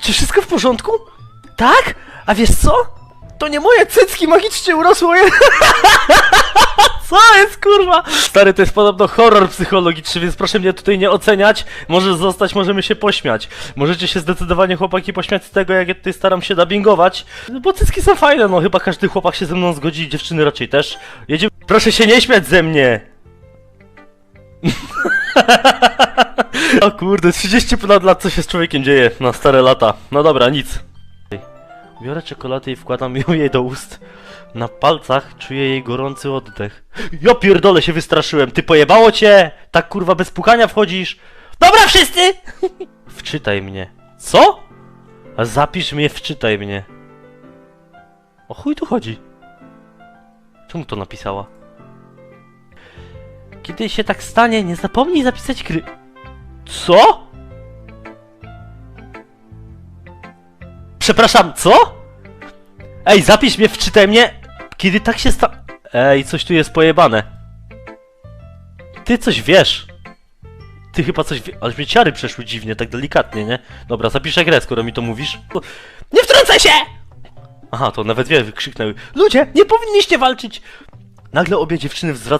Czy wszystko w porządku? Tak? A wiesz co? To nie moje cycki magicznie urosły. Co jest kurwa? Stary, to jest podobno horror psychologiczny, więc proszę mnie tutaj nie oceniać. Może zostać, możemy się pośmiać. Możecie się zdecydowanie chłopaki pośmiać z tego, jak ja tutaj staram się dubbingować. No bo cycki są fajne, no chyba każdy chłopak się ze mną zgodzi, dziewczyny raczej też. Jedziemy. Proszę się nie śmiać ze mnie! o kurde, 30 ponad lat, co się z człowiekiem dzieje na stare lata. No dobra, nic. Biorę czekoladę i wkładam ją jej do ust. Na palcach czuję jej gorący oddech. Ja pierdolę się wystraszyłem, ty pojebało cię? Tak kurwa bez pukania wchodzisz? Dobra wszyscy! Wczytaj mnie. Co? Zapisz mnie, wczytaj mnie. O chuj tu chodzi? Czemu to napisała? Kiedy się tak stanie, nie zapomnij zapisać kry... Co? Przepraszam, co? Ej, zapisz mnie, wczytaj mnie! Kiedy tak się sta... Ej, coś tu jest pojebane. Ty coś wiesz. Ty chyba coś wie... Ale mnie ciary przeszły dziwnie, tak delikatnie, nie? Dobra, zapiszę grę, skoro mi to mówisz. Nie wtrącaj się! Aha, to nawet wie, wykrzyknęły. Ludzie, nie powinniście walczyć! Nagle obie dziewczyny zwracają